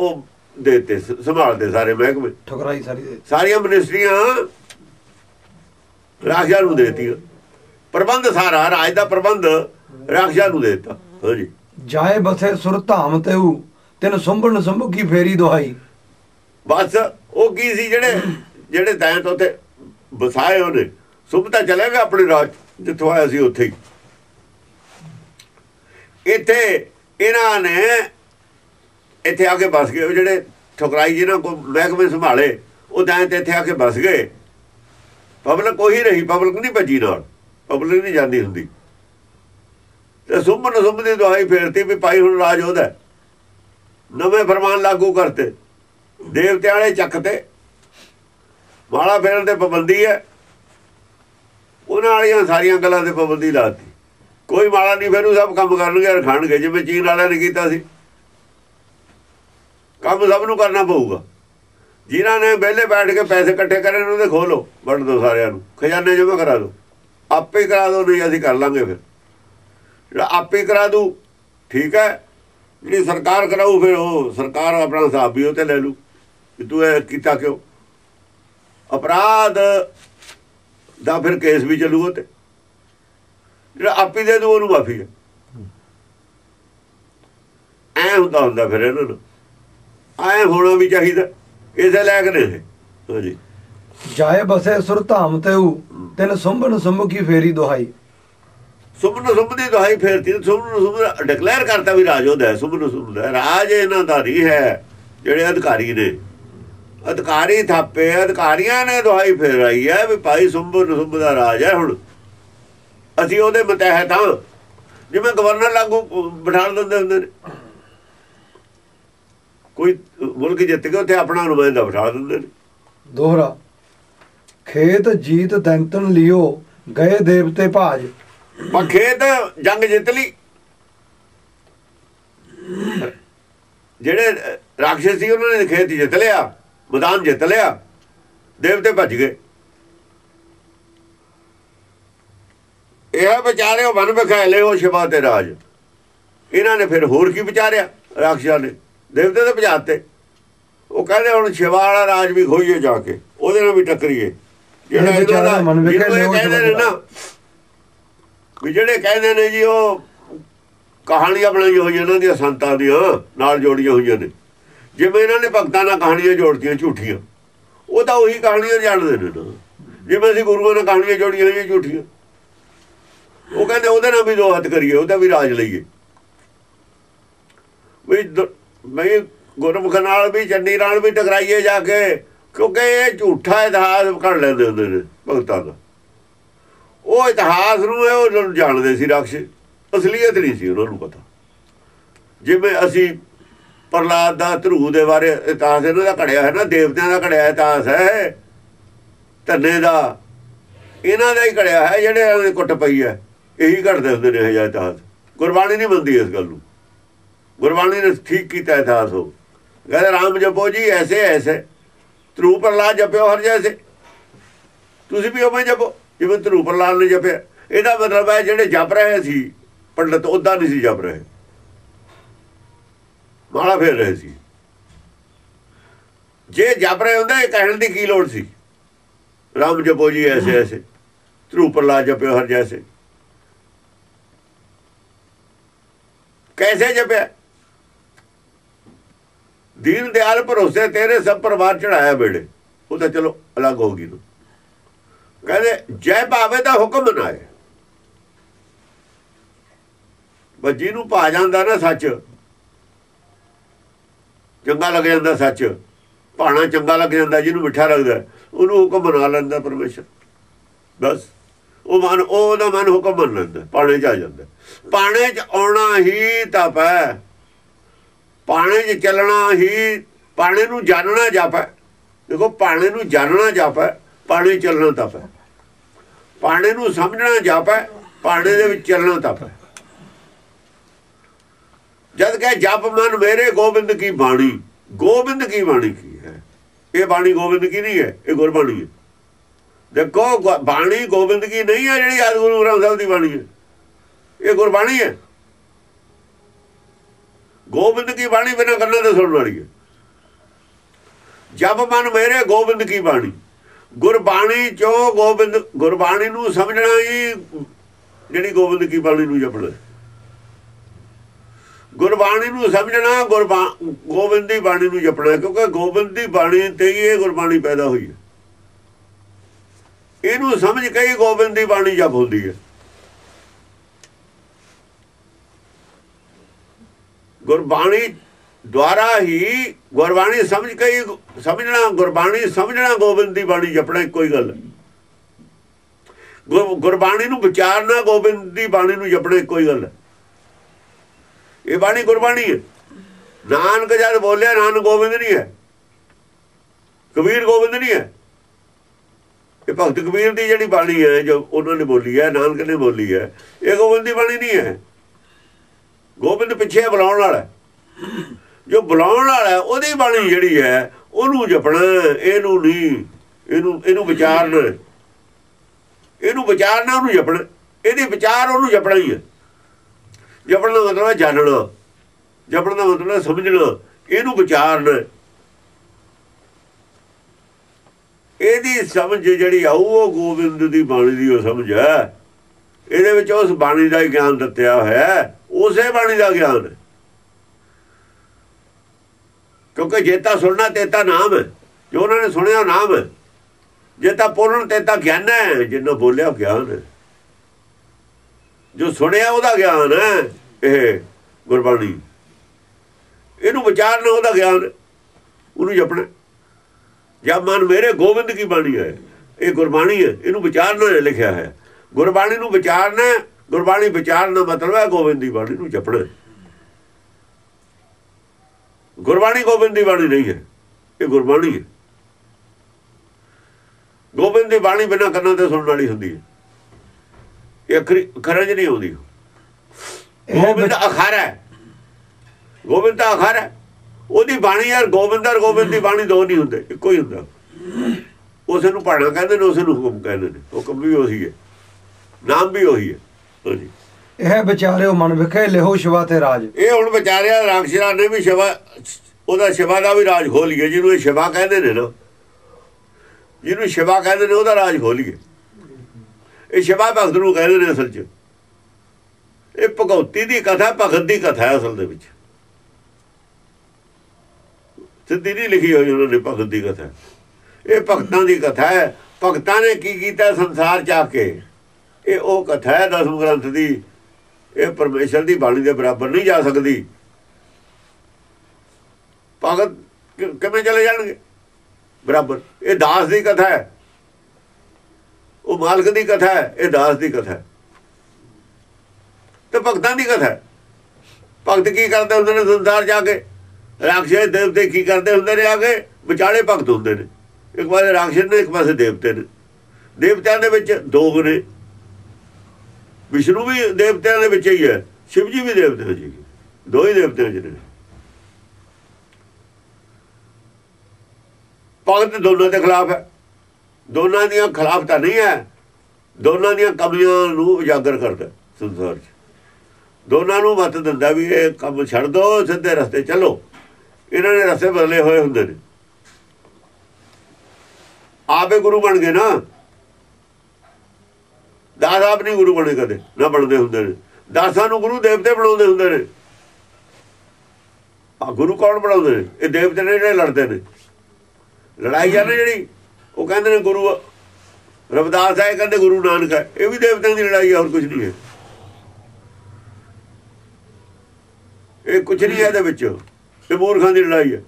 ਉਹ ਦੇਤੇ ਸੰਭਾਲਦੇ ਸਾਰੇ ਮਹਿਕਮੇ। ਠੁਕਰਾਈ ਸਾਰੀ ਸਾਰੀਆਂ ਮਿਨਿਸਟਰੀਆਂ ਰਾਖਿਆ ਨੂੰ ਦੇਤੀਆਂ। ਪ੍ਰਬੰਧ ਸਾਰਾ ਰਾਜ ਦਾ ਪ੍ਰਬੰਧ ਰਾਖਿਆ ਨੂੰ ਦਿੱਤਾ। ਹਾਂਜੀ ਜਾਏ ਬਸੇ ਸੁਰ ਧਾਮ ਤੇਉ ਤਿਨ ਸੁੰਭਣ ਸੰਭੁਕੀ ਫੇਰੀ ਦੁਹਾਈ। ਬਸ ਉਹ ਕੀ ਸੀ ਜਿਹੜੇ ਜਿਹੜੇ ਦੈਂਤ ਉਥੇ ਵਸਾਏ ਉਹਨੇ ਸੁਭ ਤਾਂ ਚਲੇ ਗਿਆ ਆਪਣੇ ਰਾਜ ਜਿੱਥੋਂ ਆਇਆ ਸੀ ਉੱਥੇ ਹੀ। ਇੱਥੇ ਇਹਨਾਂ ਨੇ ਇੱਥੇ ਆ ਕੇ ਬਸ ਗਏ। ਉਹ ਜਿਹੜੇ ਠੁਕਰਾਈ ਜਿਹਨਾਂ ਕੋ ਮਹਿਕਮੇ ਸੰਭਾਲੇ, ਉਹ ਦੈਂਤ ਇੱਥੇ ਆ ਕੇ ਬਸ ਗਏ। ਪਬਲਿਕ ਉਹੀ ਰਹੀ, ਪਬਲਿਕ ਨਹੀਂ ਭੱਜੀ ਨਾਲ। ਪਬਲਿਕ ਨਹੀਂ ਜਾਂਦੀ ਹੁੰਦੀ। ਤੇ ਸੁਮਨ ਸੁਮਨ ਦੀ ਦੁਆਈ ਫੇਰਤੀ ਵੀ ਭਾਈ ਹੁਣ ਰਾਜ ਉਹਦਾ ਨਵੇਂ ਫਰਮਾਨ ਲਾਗੂ ਕਰਤੇ। ਦੇਵਤਿਆਂ ਵਾਲੇ ਚੱਕ ਤੇ ਮਾਲਾ ਫੇਰਨ ਤੇ ਪਾਬੰਦੀ ਹੈ। ਉਹਨਾਂ ਵਾਲੀਆਂ ਸਾਰੀਆਂ ਗੱਲਾਂ ਤੇ ਪਾਬੰਦੀ ਲਾਤੀ ਕੋਈ ਮਾਲਾ ਨਹੀਂ, ਫੇਰੂ ਸਭ ਕੰਮ ਕਰਨਗੇ ਔਰ ਖਾਣਗੇ ਜਿਵੇਂ ਚੀਨ ਵਾਲਿਆਂ ਨੇ ਕੀਤਾ ਸੀ। ਕੰਮ ਸਭ ਨੂੰ ਕਰਨਾ ਪਊਗਾ। ਜਿਨ੍ਹਾਂ ਨੇ ਵਿਹਲੇ ਬੈਠ ਕੇ ਪੈਸੇ ਇਕੱਠੇ ਕਰੇ ਉਹਨਾਂ ਦੇ ਖੋਲੋ, ਵੰਡ ਦਿਓ ਸਾਰਿਆਂ ਨੂੰ। ਖਜ਼ਾਨੇ ਜਮ੍ਹਾਂ ਕਰਾ ਦਿਓ। ਆਪੇ ਕਰਾ ਦਿਓ, ਨਹੀਂ ਅਸੀਂ ਕਰ ਲਾਂਗੇ ਫਿਰ। ਜਿਹੜਾ ਆਪੇ ਕਰਾ ਦੂ ਠੀਕ ਹੈ। ਜਿਹੜੀ ਸਰਕਾਰ ਕਰਾਊ ਫਿਰ ਉਹ ਸਰਕਾਰ ਆਪਣਾ ਹਿਸਾਬ ਵੀ ਉਹ ਤੇ ਲੈ ਲੂ ਕਿ ਤੂੰ ਇਹ ਕੀਤਾ ਕਿਉਂ? ਅਪਰਾਧ ਦਾ ਫਿਰ ਕੇਸ ਵੀ ਚੱਲੂ ਉਹ ਤੇ। ਜਿਹੜਾ ਆਪੀ ਦੇ ਦੂ ਉਹਨੂੰ ਮਾਫੀ ਹੈ। ਐ ਹੁੰਦਾ ਹੁੰਦਾ ਫਿਰ ਇਹਨਾਂ ਨੂੰ। ਐ ਹੋਣਾ ਵੀ ਚਾਹੀਦਾ। ਇਸੇ ਲਾਇਕ ਨੇ ਇਹ। ਹਾਂਜੀ ਜਾਏ ਬਸੇ ਸੁਰ ਧਾਮ ਤੇਉ ਤਿਨ ਸੁੰਭਣ ਸੰਭੁਕੀ ਫੇਰੀ ਦੁਹਾਈ। ਸੁਮਨ ਸੁਮਨ ਦੀ ਦੁਹਾਈ ਫੇਰਤੀ ਸੁਮਨ ਸੁਮਨ ਡਿਕਲੇਅਰ ਕਰਤਾ ਵੀ ਰਾਜ ਉਹਦਾ ਹੈ ਸੁਮਨ ਸੁਮਨ ਦਾ। ਰਾਜ ਇਹਨਾਂ ਦਾ ਨਹੀਂ ਹੈ ਜਿਹੜੇ ਅਧਿਕਾਰੀ ਨੇ। ਅਧਿਕਾਰੀ ਥਾਪੇ ਅਧਿਕਾਰੀਆਂ ਨੇ ਦੁਹਾਈ ਫੇਰਾਈ ਹੈ ਵੀ ਭਾਈ ਸੁਮਨ ਸੁਮਨ ਦਾ ਰਾਜ ਹੈ ਹੁਣ। ਅਸੀਂ ਉਹਦੇ ਮਤਹਿਤ ਹਾਂ। ਜਿਵੇਂ ਗਵਰਨਰ ਲਾਗੂ ਬਿਠਾ ਦਿੰਦੇ ਹੁੰਦੇ ਨੇ। ਕੋਈ ਮੁਲਕ ਜਿੱਤ ਗਿਆ ਉੱਥੇ ਆਪਣਾ ਨੁਮਾਇੰਦਾ ਬਿਠਾ ਦਿੰਦੇ ਨੇ। ਦੋਹਰਾ ਖੇਤ ਜੀਤ ਦੈਂਤਨ ਲਿਓ ਗਏ ਦੇਵਤੇ ਭਾਜ। ਪਰ ਖੇਤ ਜੰਗ ਜਿੱਤ ਲਈ। ਜਿਹੜੇ ਰਾਖਸ਼ ਸੀ ਉਹਨਾਂ ਨੇ ਖੇਤ ਜਿੱਤ ਲਿਆ ਮੈਦਾਨ ਜਿੱਤ ਲਿਆ ਦੇਵਤੇ ਭੱਜ ਗਏ। ਇਹ ਵਿਚਾਰੇ ਉਹ ਵਨ ਵਿਖਾਲੇ ਉਹ ਸ਼ਿਵਾ ਤੇ ਰਾਜ। ਇਹਨਾਂ ਨੇ ਫਿਰ ਹੋਰ ਕੀ ਵਿਚਾਰਿਆ ਰਾਖਸ਼ਾਂ ਨੇ? ਦੇਵਤੇ ਤੇ। ਭਜਾਤੇ ਉਹ ਕਹਿੰਦੇ ਹੁਣ ਸ਼ਿਵਾ ਵਾਲਾ ਰਾਜ ਵੀ ਖੋਈਏ ਜਾ ਕੇ ਉਹਦੇ ਨਾਲ ਵੀ ਟੱਕਰੀਏ। ਜਿਹੜਾ ਇਹਨਾਂ ਦਾ ਕਹਿੰਦੇ ਨੇ ਨਾ ਵੀ ਜਿਹੜੇ ਕਹਿੰਦੇ ਨੇ ਜੀ ਉਹ ਕਹਾਣੀਆਂ ਬਣਾਈਆਂ ਹੋਈਆਂ ਇਹਨਾਂ ਦੀਆਂ ਸੰਤਾਂ ਦੀਆਂ ਨਾਲ ਜੋੜੀਆਂ ਹੋਈਆਂ ਨੇ। ਜਿਵੇਂ ਇਹਨਾਂ ਨੇ ਭਗਤਾਂ ਨਾਲ ਕਹਾਣੀਆਂ ਜੋੜਤੀਆਂ ਝੂਠੀਆਂ। ਉਹ ਤਾਂ ਉਹੀ ਕਹਾਣੀਆਂ ਜਾਣਦੇ ਨੇ ਨਾ। ਜਿਵੇਂ ਅਸੀਂ ਗੁਰੂਆਂ ਨਾਲ ਕਹਾਣੀਆਂ ਜੋੜੀਆਂ ਹੋਈਆਂ ਝੂਠੀਆਂ। ਉਹ ਕਹਿੰਦੇ ਉਹਦੇ ਨਾਲ ਵੀ ਦੋ ਹੱਥ ਕਰੀਏ ਉਹਦਾ ਵੀ ਰਾਜ ਲਈਏ। ਵੀ ਦ- ਗੁਰਮੁਖ ਨਾਲ ਵੀ ਚੰਡੀ ਨਾਲ ਵੀ ਟਕਰਾਈਏ ਜਾ ਕੇ, ਕਿਉਂਕਿ ਇਹ ਝੂਠਾ ਇਤਿਹਾਸ ਘੜ ਲੈਂਦੇ ਹੁੰਦੇ ਨੇ ਭਗਤਾਂ ਦਾ। ਉਹ ਇਤਿਹਾਸ ਨੂੰ ਇਹ ਉਹ ਜਾਣਦੇ ਸੀ ਰਾਖਸ਼, ਅਸਲੀਅਤ ਨਹੀਂ ਸੀ ਉਹਨਾਂ ਨੂੰ ਪਤਾ। ਜਿਵੇਂ ਅਸੀਂ ਪ੍ਰਲਾਦ ਦਾ ਧਰੂ ਦੇ ਬਾਰੇ ਇਤਿਹਾਸ ਇਹਨਾਂ ਦਾ ਘੜਿਆ ਹੈ ਨਾ, ਦੇਵਤਿਆਂ ਦਾ ਘੜਿਆ ਇਤਿਹਾਸ ਹੈ, ਧੰਨੇ ਦਾ, ਇਹਨਾਂ ਦਾ ਹੀ ਘੜਿਆ ਹੈ, ਜਿਹੜੇ ਇਹਨਾਂ ਦੀ ਕੁੱਟ ਪਈ ਹੈ, ਇਹੀ ਘੜਦੇ ਹੁੰਦੇ ਨੇ ਇਹ ਜਿਹਾ ਇਤਿਹਾਸ। ਗੁਰਬਾਣੀ ਨਹੀਂ ਮੰਨਦੀ ਇਸ ਗੱਲ ਨੂੰ। ਗੁਰਬਾਣੀ ਨੇ ਠੀਕ ਕੀਤਾ ਇਤਿਹਾਸ ਉਹ। ਕਹਿੰਦੇ ਰਾਮ ਜਪੋ ਜੀ, ਐਸੇ ਐਸੇ। ਧਰੂ ਪ੍ਰਲਾਦ ਜਪਿਓ ਹਰ ਜੈਸੇ। ਤੁਸੀਂ ਵੀ ਉਵੇਂ ਜਪੋ, ਜਿਵੇਂ ਧਰੂ ਪ੍ਰਲਾਦ ਨੇ ਜਪਿਆ। ਇਹਦਾ ਮਤਲਬ ਹੈ ਜਿਹੜੇ ਜਪ ਰਹੇ ਸੀ, ਪੰਡਤ ਉਦਾਂ ਨਹੀਂ ਸੀ ਜਪ ਰਹੇ। ਮਾਲਾ ਫੇਰ ਰਹੇ ਸੀ। ਜੇ ਜਪ ਰਹੇ ਹੁੰਦੇ, ਇਹ ਕਹਿਣ ਦੀ ਕੀ ਲੋੜ ਸੀ? ਰਾਮ ਜਪੋ ਜੀ, ਐਸੇ ਐਸੇ। ਧਰੂ ਪ੍ਰਲਾਦ ਜਪਿਓ ਹਰ ਜੈਸੇ। ਕੈਸੇ ਜਪਿਆ? ਦੀਨ ਦਿਆਲ ਭਰੋਸੇ ਤੇਰੇ ਸਭ ਪਰਿਵਾਰ ਚੜਾਇਆ ਬੇੜੇ ਉਹ ਤਾਂ ਚਲੋ ਅਲੱਗ ਹੋ ਗਈ ਨੂੰ ਕਹਿੰਦੇ, ਜੈ ਭਾਵੇ ਦਾ ਹੁਕਮ ਬਣਾਏ ਬਸ ਜਿਹਨੂੰ ਭਾ ਜਾਂਦਾ ਨਾ ਸੱਚ, ਚੰਗਾ ਲੱਗ ਜਾਂਦਾ ਸੱਚ, ਭਾਣਾ ਚੰਗਾ ਲੱਗ ਜਾਂਦਾ, ਜਿਹਨੂੰ ਮਿੱਠਾ ਲੱਗਦਾ, ਉਹਨੂੰ ਹੁਕਮ ਬਣਾ ਲੈਂਦਾ ਪਰਮੇਸ਼ਰ। ਬਸ, ਉਹ ਮਨ ਉਹ ਉਹਦਾ ਮਨ ਹੁਕਮ ਮੰਨ ਲੈਂਦਾ ਪਾਣੇ ਚ ਆ ਜਾਂਦਾ। ਪਾਣੇ ਚ ਆਉਣਾ ਹੀ ਤਪ ਹੈ ਪਾਣੇ 'ਚ ਚੱਲਣਾ ਹੀ ਪਾਣੇ ਨੂੰ ਜਾਣਨਾ ਜਾਪੈ ਦੇਖੋ, ਪਾਣੇ ਨੂੰ ਜਾਣਨਾ ਜਪ ਹੈ, ਪਾਣੇ ਚੱਲਣਾ ਤਪ ਹੈ। ਪਾਣੇ ਨੂੰ ਸਮਝਣਾ ਜਾਪੈ ਹੈ, ਪਾਣੇ ਦੇ ਵਿੱਚ ਚੱਲਣਾ ਤਪ ਹੈ। ਜਦ ਕਹੇ, ਜਪ ਮਨ ਮੇਰੇ, ਗੋਬਿੰਦ ਕੀ ਬਾਣੀ? ਗੋਬਿੰਦ ਕੀ ਬਾਣੀ ਕੀ ਹੈ? ਇਹ ਬਾਣੀ ਗੋਬਿੰਦ ਕੀ ਨਹੀਂ ਹੈ? ਇਹ ਗੁਰਬਾਣੀ ਹੈ। ਦੇਖੋ, ਗ- ਬਾਣੀ ਗੋਬਿੰਦ ਕੀ ਨਹੀਂ ਹੈ, ਜਿਹੜੀ ਆਦਿ ਗੁਰੂ ਗ੍ਰੰਥ ਸਾਹਿਬ ਦੀ ਬਾਣੀ ਹੈ। ਇਹ ਗੁਰਬਾਣੀ ਹੈ। ਗੋਬਿੰਦ ਕੀ ਬਾਣੀ ਬਿਨਾਂ ਕੰਨਾਂ ਦੇ ਸੁਣਨ ਵਾਲੀ ਹੈ? ਜਬ ਮਨ ਮੇਰੇ ਗੋਬਿੰਦ ਕੀ ਬਾਣੀ? ਗੁਰਬਾਣੀ ਚੋਂ ਗੋਬਿੰਦ, ਗੁਰਬਾਣੀ ਨੂੰ ਸਮਝਣਾ ਹੀ ਜਿਹੜੀ ਗੋਬਿੰਦ ਕੀ ਬਾਣੀ ਨੂੰ ਜਪਣਾ ਗੁਰਬਾਣੀ ਨੂੰ ਸਮਝਣਾ, ਗੁਰਬਾ, ਗੋਬਿੰਦ ਦੀ ਬਾਣੀ ਨੂੰ ਜਪਣਾ ਕਿਉਂਕਿ ਗੋਬਿੰਦ ਦੀ ਬਾਣੀ ਤੇ ਹੀ ਇਹ ਗੁਰਬਾਣੀ ਪੈਦਾ ਹੋਈ ਹੈ। ਇਹਨੂੰ ਸਮਝ ਕੇ ਹੀ ਗੋਬਿੰਦ ਦੀ ਬਾਣੀ ਜਪ ਹੁੰਦੀ ਹੈ। ਗੁਰਬਾਣੀ ਦੁਆਰਾ ਹੀ ਗੁਰਬਾਣੀ ਸਮਝ ਕੇ ਸਮਝਣਾ, ਗੁਰਬਾਣੀ ਸਮਝਣਾ ਗੋਬਿੰਦ ਦੀ ਬਾਣੀ ਜਪਣਾ ਇੱਕੋ ਹੀ ਗੱਲ। ਹੈ ਗੁਰਬਾਣੀ ਨੂੰ ਵਿਚਾਰਨਾ ਗੋਬਿੰਦ ਦੀ ਬਾਣੀ ਨੂੰ ਜਪਣਾ ਇੱਕੋ ਹੀ ਗੱਲ। ਇਹ ਬਾਣੀ ਗੁਰਬਾਣੀ ਹੈ। ਨਾਨਕ ਜਦ ਬੋਲਿਆ, ਨਾਨਕ ਗੋਬਿੰਦ ਨਹੀਂ ਹੈ। ਕਬੀਰ ਗੋਬਿੰਦ ਨਹੀਂ ਹੈ। ਇਹ ਭਗਤ ਕਬੀਰ ਦੀ ਜਿਹੜੀ ਬਾਣੀ ਹੈ, ਜੋ ਉਹਨਾਂ ਨੇ ਬੋਲੀ ਹੈ, ਨਾਨਕ ਨੇ ਬੋਲੀ ਹੈ, ਇਹ ਗੋਬਿੰਦ ਦੀ ਬਾਣੀ ਨਹੀਂ ਹੈ। ਗੋਬਿੰਦ ਪਿੱਛੇ ਬੁਲਾਉਣ ਵਾਲਾ ਜੋ ਬੁਲਾਉਣ ਵਾਲਾ ਉਹਦੀ ਬਾਣੀ ਜਿਹੜੀ ਹੈ, ਉਹਨੂੰ ਜਪਣਾ, ਇਹਨੂੰ ਨਹੀਂ, ਇਹਨੂੰ ਇਹਨੂੰ ਵਿਚਾਰਨਾ। ਇਹਨੂੰ ਵਿਚਾਰਨਾ, ਉਹਨੂੰ ਜਪਣਾ। ਇਹਦੀ ਵਿਚਾਰ ਉਹਨੂੰ ਜਪਣਾ ਹੀ ਹੈ। ਜਪਣ ਦਾ ਮਤਲਬ ਹੈ ਜਾਣਨਾ ਜਪਣ ਦਾ ਮਤਲਬ ਹੈ ਸਮਝਣਾ। ਇਹਨੂੰ ਵਿਚਾਰਨਾ। ਇਹਦੀ ਸਮਝ ਜਿਹੜੀ ਆਊ, ਉਹ ਗੋਬਿੰਦ ਦੀ ਬਾਣੀ ਦੀ ਉਹ ਸਮਝ ਹੈ। ਇਹਦੇ ਵਿੱਚ ਉਸ ਬਾਣੀ ਦਾ ਹੀ ਗਿਆਨ ਦਿੱਤਾ ਹੋਇਆ ਹੈ। ਉਸੇ ਬਾਣੀ ਦਾ ਗਿਆਨ ਹੈ। ਕਿਉਂਕਿ ਜੇਤਾ ਸੁਣਨਾ ਤੇਤਾ ਨਾਮ ਹੈ। ਜੋ ਉਹਨਾਂ ਨੇ ਸੁਣਿਆ ਨਾਮ ਹੈ। ਜੇ ਜੇਤਾ ਪੂਰਨ ਤੇਤਾ ਗਿਆਨ ਹੈ, ਜਿੰਨਾ ਬੋਲਿਆ ਗਿਆਨ ਹੈ। ਜੋ ਸੁਣਿਆ ਉਹਦਾ ਗਿਆਨ ਹੈ, ਇਹ ਗੁਰਬਾਣੀ। ਇਹਨੂੰ ਵਿਚਾਰਨਾ ਉਹਦਾ ਗਿਆਨ ਉਹਨੂੰ ਜਪਣਾ ਜਾਂ ਮਨ ਮੇਰੇ ਗੋਬਿੰਦ ਕੀ ਬਾਣੀ ਹੈ। ਇਹ ਗੁਰਬਾਣੀ ਹੈ। ਇਹਨੂੰ ਵਿਚਾਰਨਾ ਲਿਖਿਆ ਹੈ। ਗੁਰਬਾਣੀ ਨੂੰ ਵਿਚਾਰਨਾ ਗੁਰਬਾਣੀ ਵਿਚਾਰਨ ਦਾ ਮਤਲਬ ਹੈ ਗੋਬਿੰਦ ਦੀ ਬਾਣੀ ਨੂੰ ਜਪਣਾ। ਗੁਰਬਾਣੀ ਗੋਬਿੰਦ ਦੀ ਬਾਣੀ ਨਹੀਂ ਹੈ ਇਹ ਗੁਰਬਾਣੀ ਹੈ। ਗੋਬਿੰਦ ਦੀ ਬਾਣੀ ਬਿਨਾਂ ਕੰਨਾਂ ਤੇ ਸੁਣਨ ਵਾਲੀ ਹੁੰਦੀ ਹੈ। ਇਹ ਖਰਜ ਨਹੀਂ ਆਉਂਦੀ। ਗੋਬਿੰਦ ਅਖਰ ਹੈ। ਗੋਬਿੰਦ ਦਾ ਅਖਰ ਹੈ। ਉਹਦੀ ਬਾਣੀ ਯਾਰ ਗੋਬਿੰਦ ਔਰ ਗੋਬਿੰਦ ਦੀ ਬਾਣੀ ਦੋ ਨਹੀਂ ਹੁੰਦੇ ਇੱਕੋ ਹੀ ਹੁੰਦਾ। ਉਸ ਨੂੰ ਪੜਨਾ ਕਹਿੰਦੇ ਨੇ ਉਸ ਨੂੰ ਹੁਕਮ ਕਹਿੰਦੇ ਨੇ। ਹੁਕਮ ਵੀ ਉਹੀ ਹੈ। ਨਾਮ ਵੀ ਉਹੀ ਹੈ। ਇਹ ਵਿਚਾਰਿਓ ਮਨ ਵਿਖੇ ਲਿਹੋ ਸ਼ਿਵਾ ਤੇ ਰਾਜ। ਇਹ ਹੁਣ ਵਿਚਾਰਿਆ ਰਾਖਸ਼ਰਾ ਨੇ ਵੀ ਸ਼ਿਵਾ ਉਹਦਾ ਸ਼ਿਵਾ ਦਾ ਵੀ ਰਾਜ ਖੋਲੀਏ ਜਿਹਨੂੰ ਇਹ ਸ਼ਿਵਾ ਕਹਿੰਦੇ ਨੇ ਨਾ ਜਿਹਨੂੰ ਸ਼ਿਵਾ ਕਹਿੰਦੇ ਨੇ ਉਹਦਾ ਰਾਜ ਖੋਲੀਏ ਇਹ ਸ਼ਿਵਾ ਭਗਤ ਨੂੰ ਕਹਿੰਦੇ ਨੇ ਅਸਲ 'ਚ। ਇਹ ਭਗਉਤੀ ਦੀ ਕਥਾ ਭਗਤ ਦੀ ਕਥਾ ਹੈ ਅਸਲ ਦੇ ਵਿੱਚ। ਸਿੱਧੀ ਨਹੀਂ ਲਿਖੀ ਹੋਈ ਉਹਨਾਂ ਨੇ ਭਗਤ ਦੀ ਕਥਾ। ਇਹ ਭਗਤਾਂ ਦੀ ਕਥਾ ਹੈ। ਭਗਤਾਂ ਨੇ ਕੀ ਕੀਤਾ ਸੰਸਾਰ ਚ ਆ ਕੇ? ਇਹ ਉਹ ਕਥਾ ਹੈ ਦਸਮ ਗ੍ਰੰਥ ਦੀ। ਇਹ ਪਰਮੇਸ਼ਰ ਦੀ ਬਾਣੀ ਦੇ ਬਰਾਬਰ ਨਹੀਂ ਜਾ ਸਕਦੀ। ਭਗਤ ਕਿਵੇਂ ਚਲੇ ਜਾਣਗੇ? ਬਰਾਬਰ। ਇਹ ਦਾਸ ਦੀ ਕਥਾ ਹੈ। ਉਹ ਮਾਲਕ ਦੀ ਕਥਾ ਹੈ। ਇਹ ਦਾਸ ਦੀ ਕਥਾ ਹੈ। ਤੇ ਭਗਤਾਂ ਦੀ ਕਥਾ ਹੈ। ਭਗਤ ਕੀ ਕਰਦੇ ਹੁੰਦੇ ਨੇ ਸੰਸਾਰ ਜਾ ਕੇ? ਰਾਖਸ਼ ਦੇਵਤੇ ਕੀ ਕਰਦੇ ਹੁੰਦੇ ਨੇ ਆ ਕੇ? ਵਿਚਾਲੇ ਭਗਤ ਹੁੰਦੇ ਨੇ। ਇੱਕ ਪਾਸੇ ਰਾਖਸ਼ ਨੇ, ਇੱਕ ਪਾਸੇ ਦੇਵਤੇ ਨੇ। ਦੇਵਤਿਆਂ ਦੇ ਵਿੱਚ ਦੋ ਨੇ। ਵਿਸ਼ਨੂੰ ਵੀ ਦੇਵਤਿਆਂ ਦੇ ਵਿੱਚ ਹੀ ਹੈ, ਸ਼ਿਵ ਜੀ ਵੀ ਦੇਵਤੇ ਜੀ। ਦੋ ਹੀ ਦੇਵਤੇ ਜਿਹੜੇ ਭਗਤ ਦੋਨਾਂ ਦੇ ਖਿਲਾਫ ਹੈ। ਦੋਨਾਂ ਦੀਆਂ ਖਿਲਾਫ ਤਾਂ ਨਹੀਂ ਹੈ, ਦੋਨਾਂ ਦੀਆਂ ਕਮੀਆਂ ਨੂੰ ਉਜਾਗਰ ਕਰਦਾ ਸੰਸਾਰ 'ਚ। ਦੋਨਾਂ ਨੂੰ ਮਤ ਦਿੰਦਾ ਵੀ ਇਹ ਕੰਮ ਛੱਡ ਦੋ, ਸਿੱਧੇ ਰਸਤੇ ਚੱਲੋ। ਇਹਨਾਂ ਨੇ ਰਸਤੇ ਬਦਲੇ ਹੋਏ ਹੁੰਦੇ ਨੇ। ਆਪੇ ਗੁਰੂ ਬਣ ਗਏ ਨਾ। ਦਾਸ ਆਪ ਨਹੀਂ ਗੁਰੂ ਬਣੇ ਕਦੇ, ਨਾ ਬਣਦੇ ਹੁੰਦੇ ਨੇ। ਦਾਸਾਂ ਨੂੰ ਗੁਰੂ ਦੇਵਤੇ ਬਣਾਉਂਦੇ ਹੁੰਦੇ ਨੇ। ਆ ਗੁਰੂ ਕੌਣ ਬਣਾਉਂਦੇ ਨੇ? ਇਹ ਦੇਵਤੇ ਨੇ ਜਿਹੜੇ ਲੜਦੇ ਨੇ। ਲੜਾਈ ਆ ਨਾ ਜਿਹੜੀ, ਉਹ ਕਹਿੰਦੇ ਨੇ ਗੁਰੂ ਰਵਿਦਾਸ ਹੈ ਕਹਿੰਦੇ ਗੁਰੂ ਨਾਨਕ ਹੈ ਇਹ ਵੀ ਦੇਵਤਿਆਂ ਦੀ ਲੜਾਈ ਹੈ ਹੋਰ ਕੁਝ ਨਹੀਂ ਹੈ। ਇਹ ਕੁਝ ਨਹੀਂ ਹੈ ਇਹਦੇ ਵਿੱਚ। ਇਹ ਮੂਰਖਾਂ ਦੀ ਲੜਾਈ ਹੈ